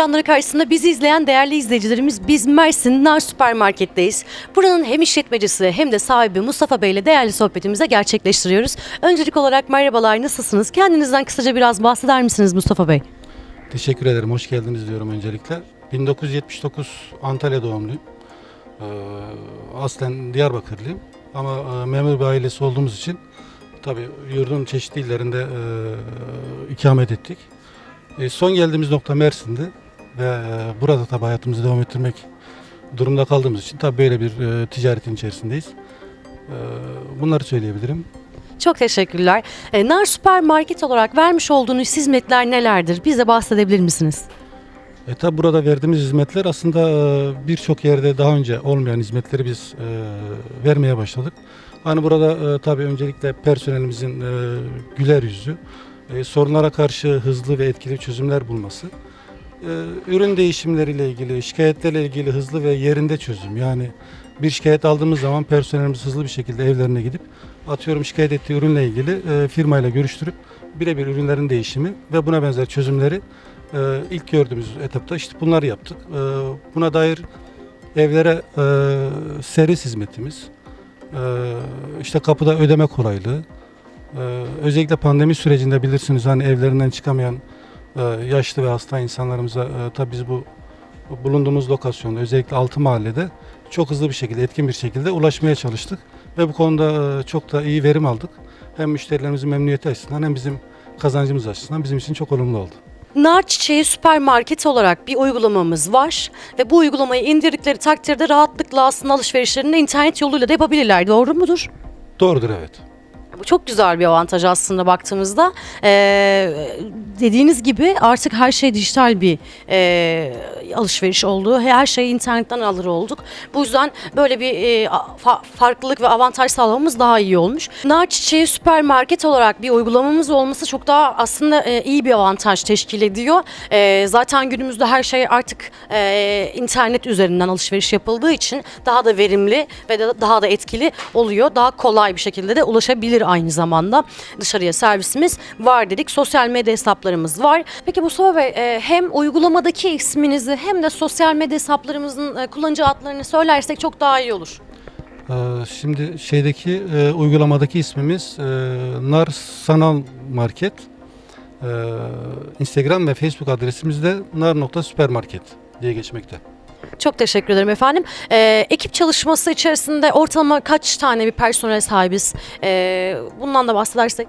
ekranları karşısında bizi izleyen değerli izleyicilerimiz biz Mersin Nar Süpermarket'teyiz. Buranın hem işletmecisi hem de sahibi Mustafa Bey ile değerli sohbetimizi gerçekleştiriyoruz. Öncelik olarak merhabalar nasılsınız? Kendinizden kısaca biraz bahseder misiniz Mustafa Bey? Teşekkür ederim. Hoş geldiniz diyorum öncelikle. 1979 Antalya doğumluyum. Ee, aslen Diyarbakırlıyım. Ama e, memur bir ailesi olduğumuz için tabii yurdun çeşitli illerinde e, ikamet ettik. E, son geldiğimiz nokta Mersin'di e, burada tabii hayatımızı devam ettirmek durumda kaldığımız için tabii böyle bir e, ticaretin içerisindeyiz. E, bunları söyleyebilirim. Çok teşekkürler. E, Nar Süpermarket olarak vermiş olduğunuz hizmetler nelerdir? Bize bahsedebilir misiniz? E tabi burada verdiğimiz hizmetler aslında e, birçok yerde daha önce olmayan hizmetleri biz e, vermeye başladık. Hani burada e, tabi öncelikle personelimizin e, güler yüzü, e, sorunlara karşı hızlı ve etkili çözümler bulması, ürün değişimleriyle ilgili, şikayetlerle ilgili hızlı ve yerinde çözüm. Yani bir şikayet aldığımız zaman personelimiz hızlı bir şekilde evlerine gidip atıyorum şikayet ettiği ürünle ilgili e, firmayla görüştürüp birebir ürünlerin değişimi ve buna benzer çözümleri ee, ilk gördüğümüz etapta işte bunları yaptık. Ee, buna dair evlere e, servis hizmetimiz, e, işte kapıda ödeme kolaylığı, e, özellikle pandemi sürecinde bilirsiniz hani evlerinden çıkamayan e, yaşlı ve hasta insanlarımıza e, tabii biz bu bulunduğumuz lokasyonda özellikle altı mahallede çok hızlı bir şekilde, etkin bir şekilde ulaşmaya çalıştık ve bu konuda e, çok da iyi verim aldık. Hem müşterilerimizin memnuniyeti açısından hem bizim kazancımız açısından bizim için çok olumlu oldu. Nar Çiçeği Süpermarket olarak bir uygulamamız var ve bu uygulamayı indirdikleri takdirde rahatlıkla aslında alışverişlerini internet yoluyla da yapabilirler. Doğru mudur? Doğrudur evet. Çok güzel bir avantaj aslında baktığımızda. Ee, dediğiniz gibi artık her şey dijital bir e, alışveriş oldu. Her şeyi internetten alır olduk. Bu yüzden böyle bir e, fa- farklılık ve avantaj sağlamamız daha iyi olmuş. Nar Çiçeği Süpermarket olarak bir uygulamamız olması çok daha aslında e, iyi bir avantaj teşkil ediyor. E, zaten günümüzde her şey artık e, internet üzerinden alışveriş yapıldığı için daha da verimli ve de daha da etkili oluyor. Daha kolay bir şekilde de ulaşabilir aynı zamanda. Dışarıya servisimiz var dedik. Sosyal medya hesaplarımız var. Peki Mustafa Bey e, hem uygulamadaki isminizi hem de sosyal medya hesaplarımızın e, kullanıcı adlarını söylersek çok daha iyi olur. Ee, Şimdi şeydeki e, uygulamadaki ismimiz e, Nar Sanal Market. Ee, Instagram ve Facebook adresimiz de nar.süpermarket diye geçmekte. Çok teşekkür ederim efendim. E, ekip çalışması içerisinde ortalama kaç tane bir personel sahibiz? E, bundan da bahsedersek.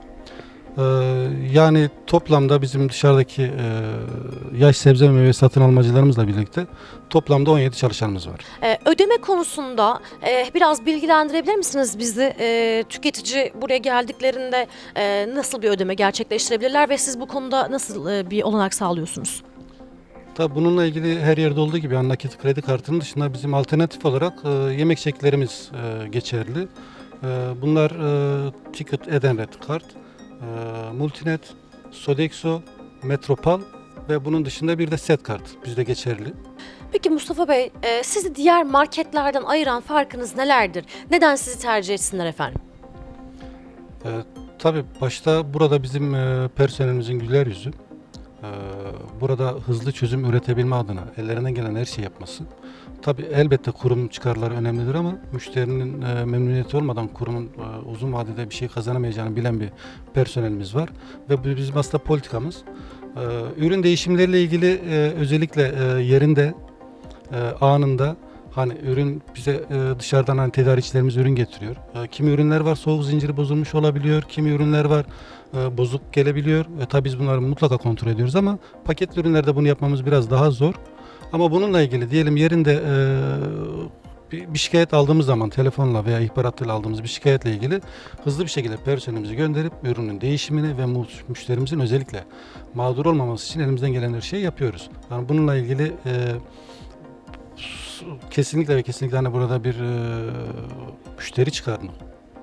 Ee, Yani toplamda bizim dışarıdaki e, yaş sebze ve meyve satın almacılarımızla birlikte toplamda 17 çalışanımız var. Ee, ödeme konusunda e, biraz bilgilendirebilir misiniz bizi? E, tüketici buraya geldiklerinde e, nasıl bir ödeme gerçekleştirebilirler ve siz bu konuda nasıl e, bir olanak sağlıyorsunuz? Tabii bununla ilgili her yerde olduğu gibi yani nakit kredi kartının dışında bizim alternatif olarak e, yemek çeklerimiz e, geçerli. E, bunlar e, Ticket Edenred kart, e, Multinet, Sodexo, Metropal ve bunun dışında bir de set kart bizde geçerli. Peki Mustafa Bey, e, sizi diğer marketlerden ayıran farkınız nelerdir? Neden sizi tercih etsinler efendim? E, tabii başta burada bizim e, personelimizin güler yüzü. E, burada hızlı çözüm üretebilme adına ellerinden gelen her şeyi yapması. Tabii elbette kurum çıkarları önemlidir ama müşterinin e, memnuniyeti olmadan kurumun e, uzun vadede bir şey kazanamayacağını bilen bir personelimiz var. Ve bu bizim aslında politikamız. E, ürün değişimleriyle ilgili özellikle yerinde, anında Hani ürün bize e, dışarıdan hani tedarikçilerimiz ürün getiriyor. E, kimi ürünler var soğuk zinciri bozulmuş olabiliyor. Kimi ürünler var e, bozuk gelebiliyor. E, tabii biz bunları mutlaka kontrol ediyoruz ama paketli ürünlerde bunu yapmamız biraz daha zor. Ama bununla ilgili diyelim yerinde e, bir, bir şikayet aldığımız zaman telefonla veya ihbaratla aldığımız bir şikayetle ilgili hızlı bir şekilde personelimizi gönderip ürünün değişimini ve müşterimizin özellikle mağdur olmaması için elimizden gelen her şeyi yapıyoruz. Yani bununla ilgili e, kesinlikle ve kesinlikle hani burada bir e, müşteri çıkarını.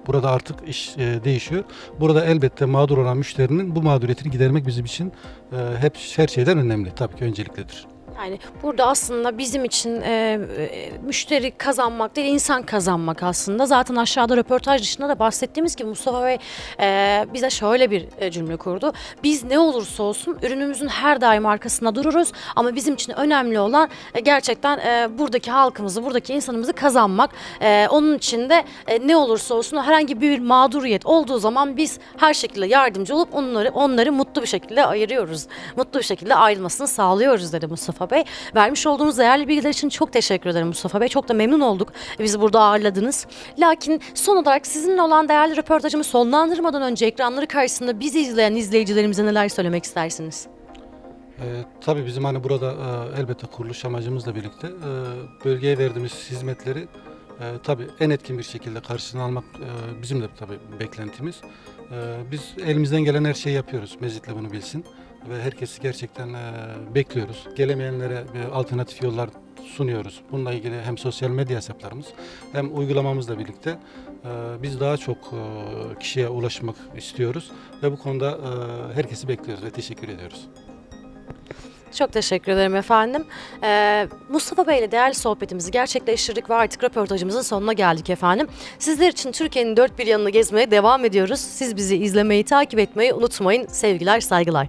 Burada artık iş e, değişiyor. Burada elbette mağdur olan müşterinin bu mağduriyetini gidermek bizim için e, hep her şeyden önemli. Tabii ki önceliklidir. Yani burada aslında bizim için e, e, müşteri kazanmak değil insan kazanmak aslında. Zaten aşağıda röportaj dışında da bahsettiğimiz gibi Mustafa Bey e, bize şöyle bir e, cümle kurdu. Biz ne olursa olsun ürünümüzün her daim arkasında dururuz ama bizim için önemli olan e, gerçekten e, buradaki halkımızı, buradaki insanımızı kazanmak. E, onun için de e, ne olursa olsun herhangi bir mağduriyet olduğu zaman biz her şekilde yardımcı olup onları onları mutlu bir şekilde ayırıyoruz. Mutlu bir şekilde ayrılmasını sağlıyoruz dedi Mustafa Bey. Vermiş olduğunuz değerli bilgiler için çok teşekkür ederim Mustafa Bey. Çok da memnun olduk bizi burada ağırladınız. Lakin son olarak sizinle olan değerli röportajımı sonlandırmadan önce ekranları karşısında bizi izleyen izleyicilerimize neler söylemek istersiniz? E, tabii bizim hani burada e, elbette kuruluş amacımızla birlikte e, bölgeye verdiğimiz hizmetleri e, tabii en etkin bir şekilde karşılığını almak e, bizim de tabii beklentimiz. E, biz elimizden gelen her şeyi yapıyoruz. Mezit'le bunu bilsin. Ve herkesi gerçekten e, bekliyoruz. Gelemeyenlere e, alternatif yollar sunuyoruz. Bununla ilgili hem sosyal medya hesaplarımız hem uygulamamızla birlikte e, biz daha çok kişiye ulaşmak istiyoruz. Ve bu konuda herkesi bekliyoruz ve teşekkür ediyoruz. Çok teşekkür ederim efendim. Ee, Mustafa Bey ile değerli sohbetimizi gerçekleştirdik ve artık röportajımızın sonuna geldik efendim. Sizler için Türkiye'nin dört bir yanını gezmeye devam ediyoruz. Siz bizi izlemeyi, takip etmeyi unutmayın. Sevgiler, saygılar.